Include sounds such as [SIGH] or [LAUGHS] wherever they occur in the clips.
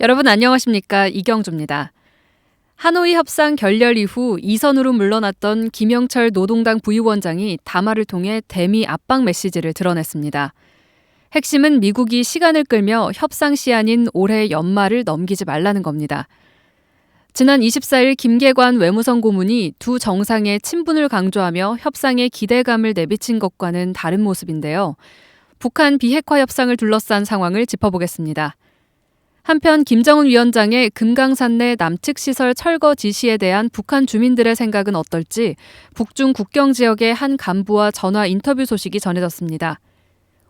여러분 안녕하십니까 이경주입니다. 하노이 협상 결렬 이후 이선으로 물러났던 김영철 노동당 부위원장이 담화를 통해 대미 압박 메시지를 드러냈습니다. 핵심은 미국이 시간을 끌며 협상 시한인 올해 연말을 넘기지 말라는 겁니다. 지난 24일 김계관 외무성 고문이 두 정상의 친분을 강조하며 협상에 기대감을 내비친 것과는 다른 모습인데요. 북한 비핵화 협상을 둘러싼 상황을 짚어보겠습니다. 한편 김정은 위원장의 금강산 내 남측 시설 철거 지시에 대한 북한 주민들의 생각은 어떨지 북중 국경 지역의 한 간부와 전화 인터뷰 소식이 전해졌습니다.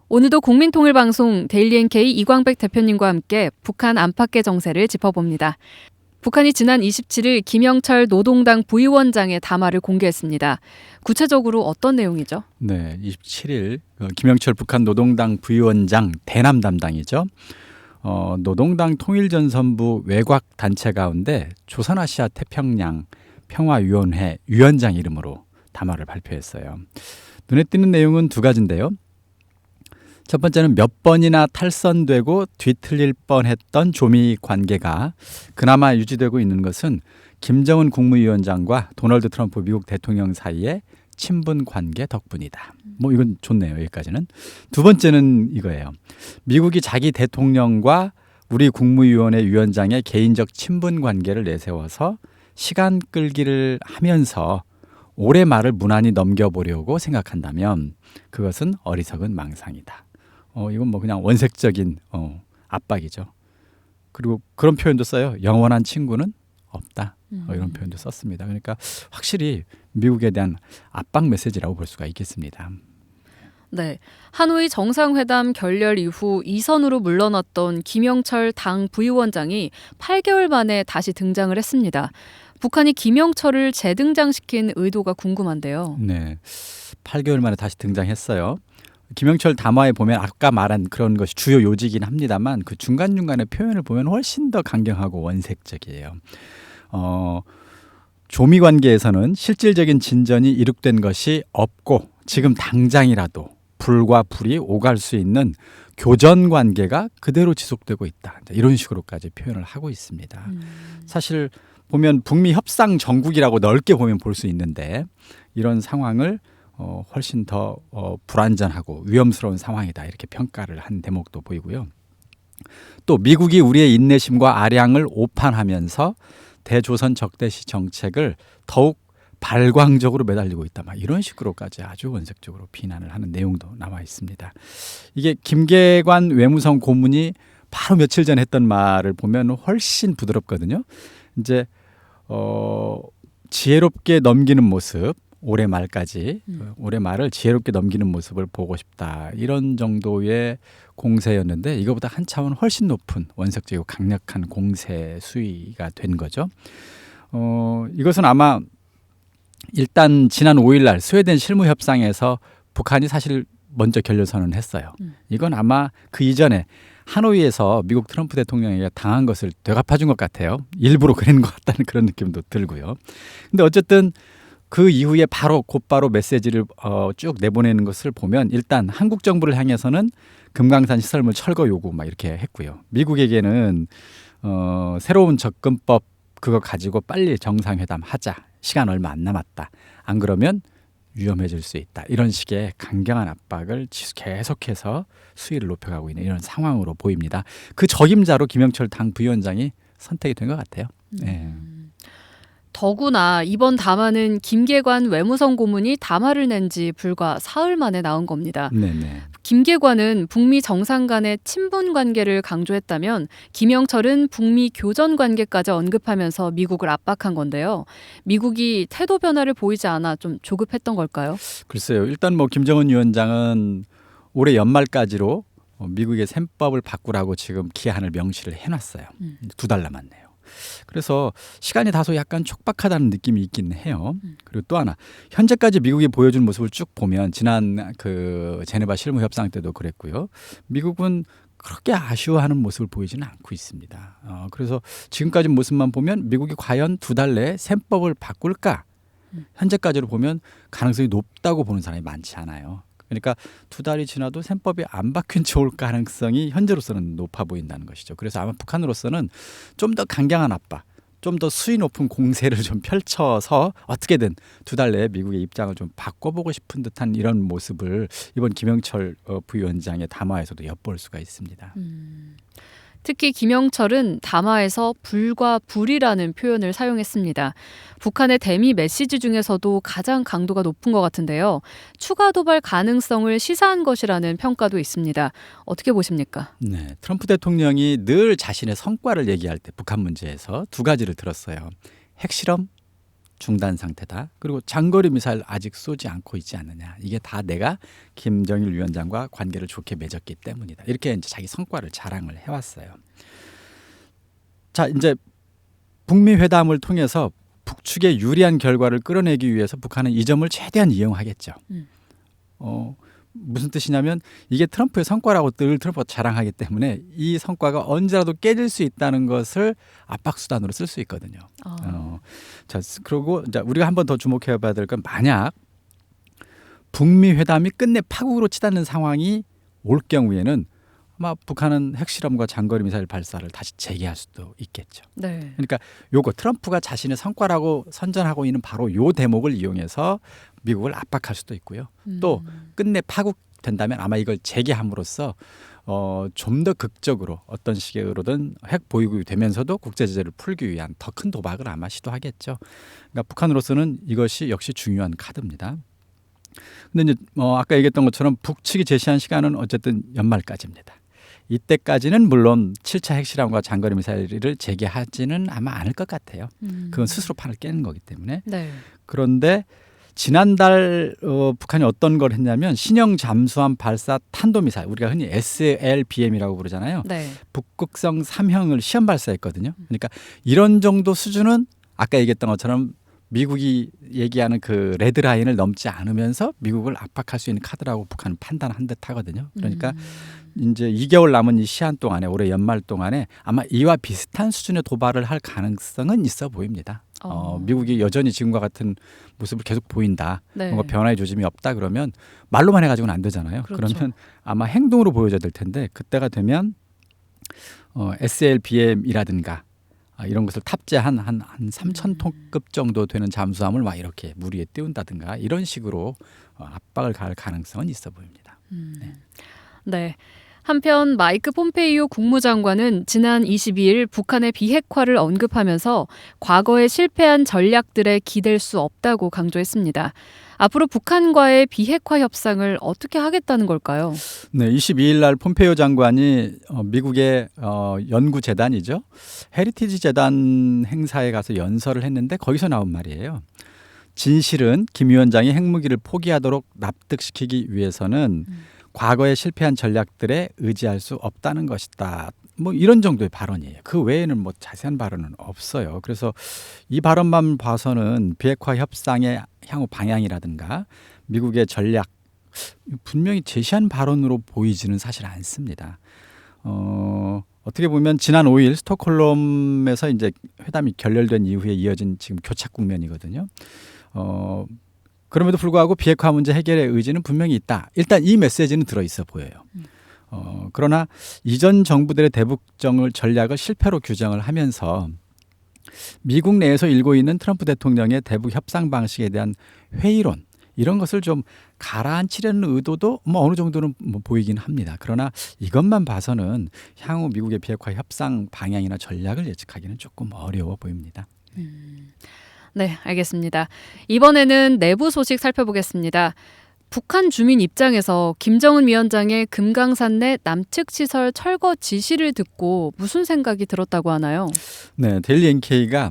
오늘도 국민통일방송 데일리엔케이 이광백 대표님과 함께 북한 안팎의 정세를 짚어봅니다. 북한이 지난 27일 김영철 노동당 부위원장의 담화를 공개했습니다. 구체적으로 어떤 내용이죠? 네, 27일 김영철 북한 노동당 부위원장 대남 담당이죠. 어, 노동당 통일전선부 외곽 단체 가운데 조선아시아 태평양 평화위원회 위원장 이름으로 담화를 발표했어요. 눈에 띄는 내용은 두 가지인데요. 첫 번째는 몇 번이나 탈선되고 뒤틀릴 뻔했던 조미 관계가 그나마 유지되고 있는 것은 김정은 국무위원장과 도널드 트럼프 미국 대통령 사이의 친분 관계 덕분이다. 뭐 이건 좋네요. 여기까지는. 두 번째는 이거예요. 미국이 자기 대통령과 우리 국무위원회 위원장의 개인적 친분 관계를 내세워서 시간 끌기를 하면서 올해 말을 무난히 넘겨보려고 생각한다면 그것은 어리석은 망상이다. 어, 이건 뭐 그냥 원색적인 어, 압박이죠. 그리고 그런 표현도 써요. 영원한 친구는 없다. 어, 이런 표현도 썼습니다. 그러니까 확실히 미국에 대한 압박 메시지라고 볼 수가 있겠습니다. 네. 하노이 정상회담 결렬 이후 이선으로 물러났던 김영철 당 부위원장이 8개월 만에 다시 등장을 했습니다. 북한이 김영철을 재등장시킨 의도가 궁금한데요. 네. 8개월 만에 다시 등장했어요. 김영철 담화에 보면 아까 말한 그런 것이 주요 요지긴 합니다만 그 중간중간의 표현을 보면 훨씬 더 강경하고 원색적이에요. 어, 조미 관계에서는 실질적인 진전이 이룩된 것이 없고 지금 당장이라도 불과 불이 오갈 수 있는 교전 관계가 그대로 지속되고 있다. 이런 식으로까지 표현을 하고 있습니다. 음. 사실 보면 북미 협상 정국이라고 넓게 보면 볼 수 있는데 이런 상황을 어, 훨씬 더 어, 불안전하고 위험스러운 상황이다 이렇게 평가를 한 대목도 보이고요. 또 미국이 우리의 인내심과 아량을 오판하면서 대조선 적대시 정책을 더욱 발광적으로 매달리고 있다. 막 이런 식으로까지 아주 원색적으로 비난을 하는 내용도 나와 있습니다. 이게 김계관 외무성 고문이 바로 며칠 전에 했던 말을 보면 훨씬 부드럽거든요. 이제 어 지혜롭게 넘기는 모습 올해 말까지 음. 올해 말을 지혜롭게 넘기는 모습을 보고 싶다 이런 정도의 공세였는데 이거보다 한 차원 훨씬 높은 원색적이고 강력한 공세 수위가 된 거죠. 어 이것은 아마 일단 지난 5일날 스웨덴 실무 협상에서 북한이 사실 먼저 결렬 선언했어요. 음. 이건 아마 그 이전에 하노이에서 미국 트럼프 대통령에게 당한 것을 되갚아준 것 같아요. 일부러 그런 것 같다는 그런 느낌도 들고요. 근데 어쨌든 그 이후에 바로 곧바로 메시지를 어, 쭉 내보내는 것을 보면 일단 한국 정부를 향해서는 금강산 시설물 철거 요구 막 이렇게 했고요. 미국에게는 어, 새로운 접근법 그거 가지고 빨리 정상회담 하자. 시간 얼마 안 남았다. 안 그러면 위험해질 수 있다. 이런 식의 강경한 압박을 계속해서 수위를 높여가고 있는 이런 상황으로 보입니다. 그 적임자로 김영철 당 부위원장이 선택이 된 것 같아요. 네. 음. 더구나 이번 담화는 김계관 외무성 고문이 담화를 낸 지 불과 사흘 만에 나온 겁니다. 네네. 김계관은 북미 정상 간의 친분 관계를 강조했다면 김영철은 북미 교전 관계까지 언급하면서 미국을 압박한 건데요. 미국이 태도 변화를 보이지 않아 좀 조급했던 걸까요? 글쎄요. 일단 뭐 김정은 위원장은 올해 연말까지로 미국의 셈법을 바꾸라고 지금 기한을 명시를 해놨어요. 음. 두달 남았네요. 그래서 시간이 다소 약간 촉박하다는 느낌이 있긴 해요. 음. 그리고 또 하나 현재까지 미국이 보여준 모습을 쭉 보면 지난 그 제네바 실무 협상 때도 그랬고요. 미국은 그렇게 아쉬워하는 모습을 보이지는 않고 있습니다. 어, 그래서 지금까지 모습만 보면 미국이 과연 두 달 내에 셈법을 바꿀까? 음. 현재까지로 보면 가능성이 높다고 보는 사람이 많지 않아요. 그러니까 두 달이 지나도 셈법이 안 바뀐 채 올 가능성이 현재로서는 높아 보인다는 것이죠. 그래서 아마 북한으로서는 좀 더 강경한 압박, 좀 더 수위 높은 공세를 좀 펼쳐서 어떻게든 두 달 내에 미국의 입장을 좀 바꿔보고 싶은 듯한 이런 모습을 이번 김영철 어, 부위원장의 담화에서도 엿볼 수가 있습니다. 특히 김영철은 담화에서 불과 불이라는 표현을 사용했습니다. 북한의 대미 메시지 중에서도 가장 강도가 높은 것 같은데요. 추가 도발 가능성을 시사한 것이라는 평가도 있습니다. 어떻게 보십니까? 네, 트럼프 대통령이 늘 자신의 성과를 얘기할 때 북한 문제에서 두 가지를 들었어요. 핵실험 중단 상태다. 그리고 장거리 미사일 아직 쏘지 않고 있지 않느냐. 이게 다 내가 김정일 위원장과 관계를 좋게 맺었기 때문이다. 이렇게 이제 자기 성과를 자랑을 해왔어요. 자, 이제 북미 회담을 통해서 북측에 유리한 결과를 끌어내기 위해서 북한은 이 점을 최대한 이용하겠죠. 음. 어, 무슨 뜻이냐면 이게 트럼프의 성과라고 늘 트럼프가 자랑하기 때문에 이 성과가 언제라도 깨질 수 있다는 것을 압박 수단으로 쓸 수 있거든요. 어. 어, 자, 그리고 이제 우리가 한 번 더 주목해 봐야 될 건 만약 북미 회담이 끝내 파국으로 치닫는 상황이 올 경우에는 아마 북한은 핵실험과 장거리 미사일 발사를 다시 재개할 수도 있겠죠. 네. 그러니까 요거 트럼프가 자신의 성과라고 선전하고 있는 바로 요 대목을 이용해서 미국을 압박할 수도 있고요. 또 음. 끝내 파국된다면 아마 이걸 재개함으로써 어, 좀 더 극적으로 어떤 식으로든 핵 보유국이 되면서도 국제 제재를 풀기 위한 더 큰 도박을 아마 시도하겠죠. 그러니까 북한으로서는 이것이 역시 중요한 카드입니다. 근데 이제 어, 아까 얘기했던 것처럼 북측이 제시한 시간은 어쨌든 연말까지입니다. 이때까지는 물론 7차 핵실험과 장거리 미사일을 재개하지는 아마 않을 것 같아요. 음. 그건 스스로 판을 깨는 거기 때문에 네. 그런데 지난달 어, 북한이 어떤 걸 했냐면 신형 잠수함 발사 탄도미사일 우리가 흔히 SLBM이라고 부르잖아요. 네. 북극성 3형을 시험 발사했거든요. 그러니까 이런 정도 수준은 아까 얘기했던 것처럼 미국이 얘기하는 그 레드 라인을 넘지 않으면서 미국을 압박할 수 있는 카드라고 북한은 판단한 듯 하거든요. 그러니까 음. 이제 2개월 남은 이 시한 동안에 올해 연말 동안에 아마 이와 비슷한 수준의 도발을 할 가능성은 있어 보입니다. 어, 어. 미국이 여전히 지금과 같은 모습을 계속 보인다. 네. 뭔가 변화의 조짐이 없다 그러면 말로만 해가지고는 안 되잖아요. 그렇죠. 그러면 아마 행동으로 보여줘야 될 텐데 그때가 되면 어, SLBM이라든가 아, 이런 것을 탑재한 한, 한 3천 톤급 정도 되는 잠수함을 막 이렇게 물 위에 띄운다든가 이런 식으로 어, 압박을 가할 가능성은 있어 보입니다. 네. 한편 마이크 폼페이오 국무장관은 지난 22일 북한의 비핵화를 언급하면서 과거에 실패한 전략들에 기댈 수 없다고 강조했습니다. 앞으로 북한과의 비핵화 협상을 어떻게 하겠다는 걸까요? 네, 22일 날 폼페이오 장관이 어, 미국의 어, 연구 재단이죠. 헤리티지 재단 행사에 가서 연설을 했는데 거기서 나온 말이에요. 진실은 김 위원장이 핵무기를 포기하도록 납득시키기 위해서는 과거에 실패한 전략들에 의지할 수 없다는 것이다. 뭐 이런 정도의 발언이에요. 그 외에는 뭐 자세한 발언은 없어요. 그래서 이 발언만 봐서는 비핵화 협상의 향후 방향이라든가 미국의 전략 분명히 제시한 발언으로 보이지는 사실 않습니다. 어, 어떻게 보면 지난 5일 스톡홀름에서 이제 회담이 결렬된 이후에 이어진 지금 교착 국면이거든요. 어, 그럼에도 불구하고 비핵화 문제 해결의 의지는 분명히 있다. 일단 이 메시지는 들어 있어 보여요. 어, 그러나 이전 정부들의 대북정을 전략을 실패로 규정을 하면서 미국 내에서 일고 있는 트럼프 대통령의 대북 협상 방식에 대한 회의론 이런 것을 좀 가라앉히려는 의도도 뭐 어느 정도는 뭐 보이긴 합니다. 그러나 이것만 봐서는 향후 미국의 비핵화 협상 방향이나 전략을 예측하기는 조금 어려워 보입니다. 네, 알겠습니다. 이번에는 내부 소식 살펴보겠습니다. 북한 주민 입장에서 김정은 위원장의 금강산 내 남측 시설 철거 지시를 듣고 무슨 생각이 들었다고 하나요? 네, 데일리 NK가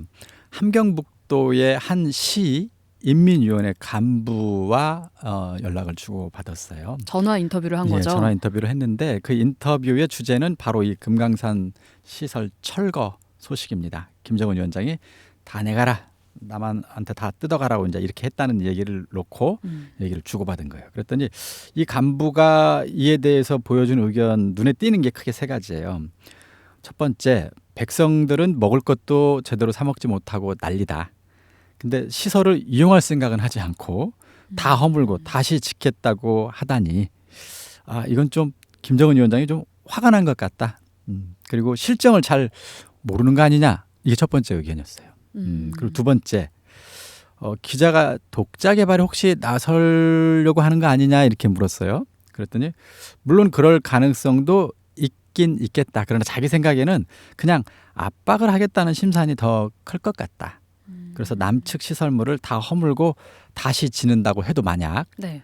함경북도의 한 시 인민위원회 간부와 어, 연락을 주고 받았어요. 전화 인터뷰를 한 예, 거죠. 전화 인터뷰를 했는데 그 인터뷰의 주제는 바로 이 금강산 시설 철거 소식입니다. 김정은 위원장이 다 내가라. 남한테 다 뜯어가라고 이제 이렇게 했다는 얘기를 놓고 음. 얘기를 주고받은 거예요. 그랬더니 이 간부가 이에 대해서 보여준 의견 눈에 띄는 게 크게 세 가지예요. 첫 번째, 백성들은 먹을 것도 제대로 사 먹지 못하고 난리다. 근데 시설을 이용할 생각은 하지 않고 다 허물고 다시 짓겠다고 하다니 아 이건 좀 김정은 위원장이 좀 화가 난 것 같다. 음, 그리고 실정을 잘 모르는 거 아니냐 이게 첫 번째 의견이었어요. 음, 그리고 두 번째 어, 기자가 독자 개발에 혹시 나설려고 하는 거 아니냐 이렇게 물었어요. 그랬더니 물론 그럴 가능성도 있긴 있겠다. 그러나 자기 생각에는 그냥 압박을 하겠다는 심산이 더 클 것 같다. 그래서 남측 시설물을 다 허물고 다시 지는다고 해도 만약 네.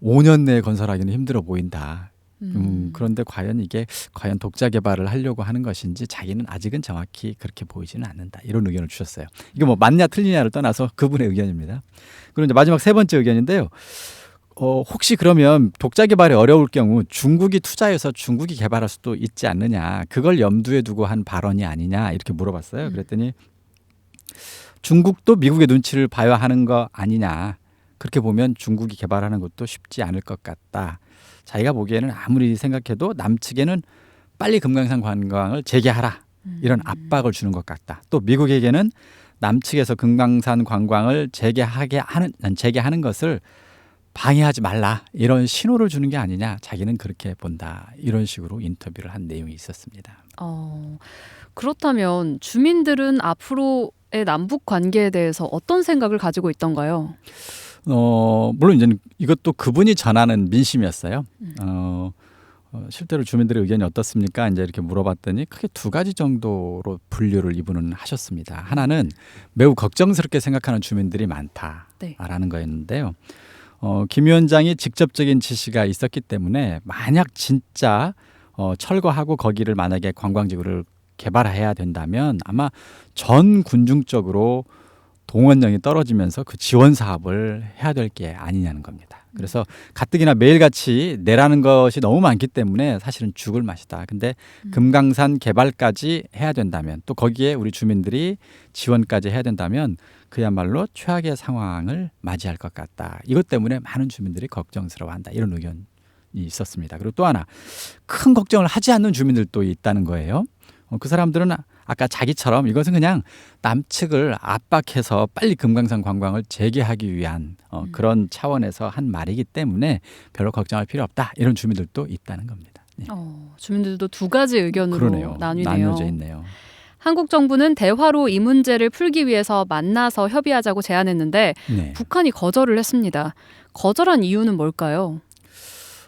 5년 내에 건설하기는 힘들어 보인다. 음. 음, 그런데 과연 이게 과연 독자 개발을 하려고 하는 것인지 자기는 아직은 정확히 그렇게 보이지는 않는다. 이런 의견을 주셨어요. 이게 뭐 맞냐 틀리냐를 떠나서 그분의 의견입니다. 그리고 이제 마지막 세 번째 의견인데요. 어, 혹시 그러면 독자 개발이 어려울 경우 중국이 투자해서 중국이 개발할 수도 있지 않느냐. 그걸 염두에 두고 한 발언이 아니냐. 이렇게 물어봤어요. 음. 그랬더니 중국도 미국의 눈치를 봐야 하는 거 아니냐. 그렇게 보면 중국이 개발하는 것도 쉽지 않을 것 같다. 자기가 보기에는 아무리 생각해도 남측에는 빨리 금강산 관광을 재개하라 이런 압박을 주는 것 같다. 또 미국에게는 남측에서 금강산 관광을 재개하게 하는 재개하는 것을 방해하지 말라 이런 신호를 주는 게 아니냐 자기는 그렇게 본다 이런 식으로 인터뷰를 한 내용이 있었습니다. 어, 그렇다면 주민들은 앞으로의 남북 관계에 대해서 어떤 생각을 가지고 있던가요? 어 물론 이제 이것도 그분이 전하는 민심이었어요. 음. 어, 어, 실제로 주민들의 의견이 어떻습니까? 이제 이렇게 물어봤더니 크게 두 가지 정도로 분류를 이분은 하셨습니다. 하나는 매우 걱정스럽게 생각하는 주민들이 많다라는 네. 거였는데요. 어, 김 위원장이 직접적인 지시가 있었기 때문에 만약 진짜 어, 철거하고 거기를 만약에 관광지구를 개발해야 된다면 아마 전 군중적으로 동원령이 떨어지면서 그 지원 사업을 해야 될 게 아니냐는 겁니다. 그래서 가뜩이나 매일같이 내라는 것이 너무 많기 때문에 사실은 죽을 맛이다. 근데 금강산 개발까지 해야 된다면 또 거기에 우리 주민들이 지원까지 해야 된다면 그야말로 최악의 상황을 맞이할 것 같다. 이것 때문에 많은 주민들이 걱정스러워한다. 이런 의견이 있었습니다. 그리고 또 하나 큰 걱정을 하지 않는 주민들도 있다는 거예요. 어, 그 사람들은 아까 자기처럼 이것은 그냥 남측을 압박해서 빨리 금강산 관광을 재개하기 위한 어, 음. 그런 차원에서 한 말이기 때문에 별로 걱정할 필요 없다 이런 주민들도 있다는 겁니다. 네. 어, 주민들도 두 가지 의견으로 그러네요. 나뉘네요. 나뉘어져 있네요. 한국 정부는 대화로 이 문제를 풀기 위해서 만나서 협의하자고 제안했는데 네. 북한이 거절을 했습니다. 거절한 이유는 뭘까요?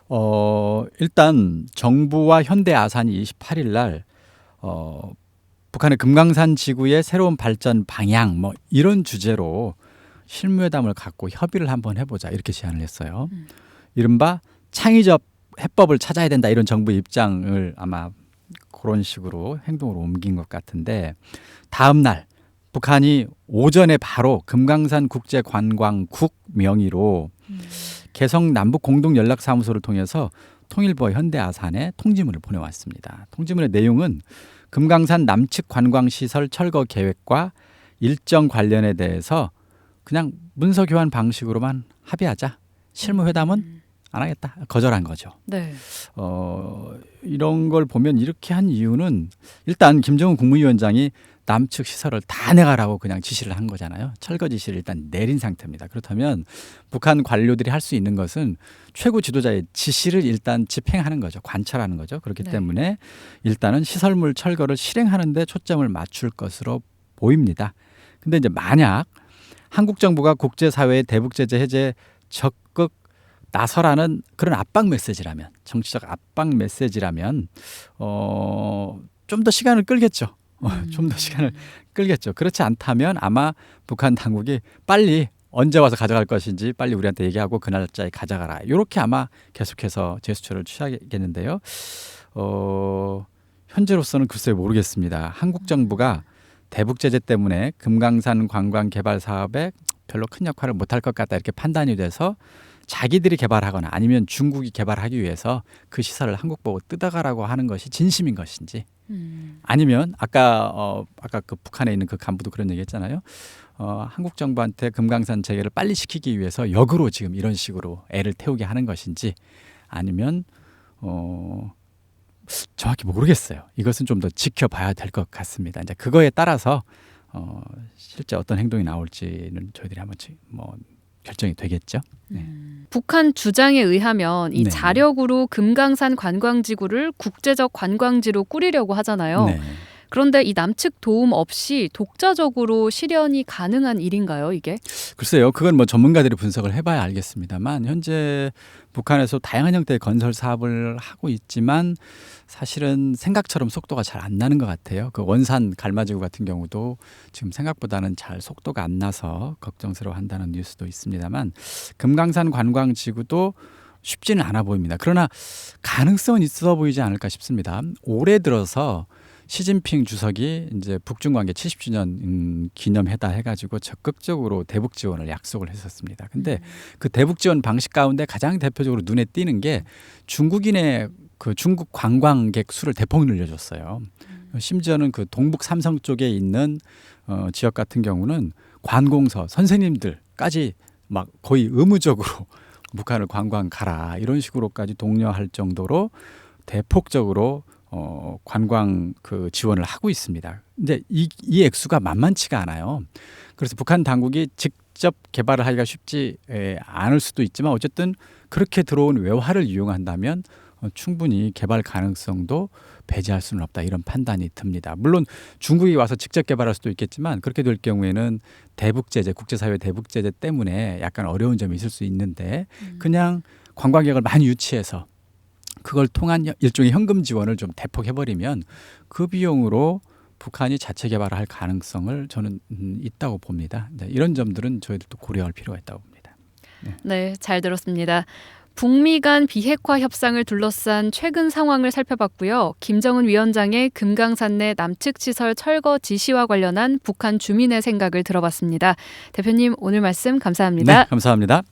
어, 일단 정부와 현대 아산이 28일 날 어, 북한의 금강산 지구의 새로운 발전 방향 뭐 이런 주제로 실무회담을 갖고 협의를 한번 해보자 이렇게 제안을 했어요. 음. 이른바 창의적 해법을 찾아야 된다 이런 정부 입장을 아마 그런 식으로 행동으로 옮긴 것 같은데 다음 날 북한이 오전에 바로 금강산 국제관광국 명의로 개성 남북 공동 연락 사무소를 통해서 통일부와 현대 아산에 통지문을 보내왔습니다. 통지문의 내용은 금강산 남측 관광 시설 철거 계획과 일정 관련에 대해서 그냥 문서 교환 방식으로만 합의하자. 실무 회담은 음. 안 하겠다. 거절한 거죠. 네. 어, 이런 걸 보면 이렇게 한 이유는 일단 김정은 국무위원장이 남측 시설을 다 내가라고 그냥 지시를 한 거잖아요. 철거 지시를 일단 내린 상태입니다. 그렇다면 북한 관료들이 할 수 있는 것은 최고 지도자의 지시를 일단 집행하는 거죠. 관철하는 거죠. 그렇기 네. 때문에 일단은 시설물 철거를 실행하는데 초점을 맞출 것으로 보입니다. 근데 이제 만약 한국 정부가 국제사회의 대북 제재 해제 적극 나서라는 그런 압박 메시지라면 정치적 압박 메시지라면 어 좀 더 시간을 끌겠죠. 어, 음. 좀더 시간을 끌겠죠. 그렇지 않다면 아마 북한 당국이 빨리 언제 와서 가져갈 것인지 빨리 우리한테 얘기하고 그 날짜에 가져가라. 이렇게 아마 계속해서 제스처를 취하겠는데요. 어, 현재로서는 글쎄 모르겠습니다. 한국 정부가 대북 제재 때문에 금강산 관광 개발 사업에 별로 큰 역할을 못할 것 같다 이렇게 판단이 돼서 자기들이 개발하거나 아니면 중국이 개발하기 위해서 그 시설을 한국 보고 뜯어가라고 하는 것이 진심인 것인지 음. 아니면 아까 어 아까 그 북한에 있는 그 간부도 그런 얘기했잖아요. 어 한국 정부한테 금강산 재개를 빨리 시키기 위해서 역으로 지금 이런 식으로 애를 태우게 하는 것인지 아니면 어 정확히 모르겠어요. 이것은 좀 더 지켜봐야 될 것 같습니다. 이제 그거에 따라서 어 실제 어떤 행동이 나올지는 저희들이 한번 지- 뭐 결정이 되겠죠. 네. 북한 주장에 의하면 이 네. 자력으로 금강산 관광지구를 국제적 관광지로 꾸리려고 하잖아요. 네. 그런데 이 남측 도움 없이 독자적으로 실현이 가능한 일인가요, 이게? 글쎄요, 그건 뭐 전문가들이 분석을 해봐야 알겠습니다만 현재 북한에서 다양한 형태의 건설 사업을 하고 있지만 사실은 생각처럼 속도가 잘 안 나는 것 같아요. 그 원산 갈마지구 같은 경우도 지금 생각보다는 잘 속도가 안 나서 걱정스러워한다는 뉴스도 있습니다만 금강산 관광지구도 쉽지는 않아 보입니다. 그러나 가능성은 있어 보이지 않을까 싶습니다. 올해 들어서 시진핑 주석이 이제 북중 관계 70주년 음, 기념회다 해가지고 적극적으로 대북 지원을 약속을 했었습니다. 근데 그 대북 지원 방식 가운데 가장 대표적으로 눈에 띄는 게 중국인의 그 중국 관광객 수를 대폭 늘려줬어요. 심지어는 그 동북 삼성 쪽에 있는 어, 지역 같은 경우는 관공서 선생님들까지 막 거의 의무적으로 [LAUGHS] 북한을 관광 가라 이런 식으로까지 독려할 정도로 대폭적으로 어, 관광 그 지원을 하고 있습니다. 근데 이, 이 액수가 만만치가 않아요. 그래서 북한 당국이 직접 개발을 하기가 쉽지 에, 않을 수도 있지만 어쨌든 그렇게 들어온 외화를 이용한다면 어, 충분히 개발 가능성도 배제할 수는 없다 이런 판단이 듭니다. 물론 중국이 와서 직접 개발할 수도 있겠지만 그렇게 될 경우에는 대북 제재, 국제사회 대북 제재 때문에 약간 어려운 점이 있을 수 있는데 그냥 관광객을 많이 유치해서 그걸 통한 일종의 현금 지원을 좀 대폭 해버리면 그 비용으로 북한이 자체 개발을 할 가능성을 저는 음, 있다고 봅니다. 네, 이런 점들은 저희들도 고려할 필요가 있다고 봅니다. 네, 잘 들었습니다. 북미 간 비핵화 협상을 둘러싼 최근 상황을 살펴봤고요. 김정은 위원장의 금강산 내 남측 시설 철거 지시와 관련한 북한 주민의 생각을 들어봤습니다. 대표님 오늘 말씀 감사합니다. 네, 감사합니다.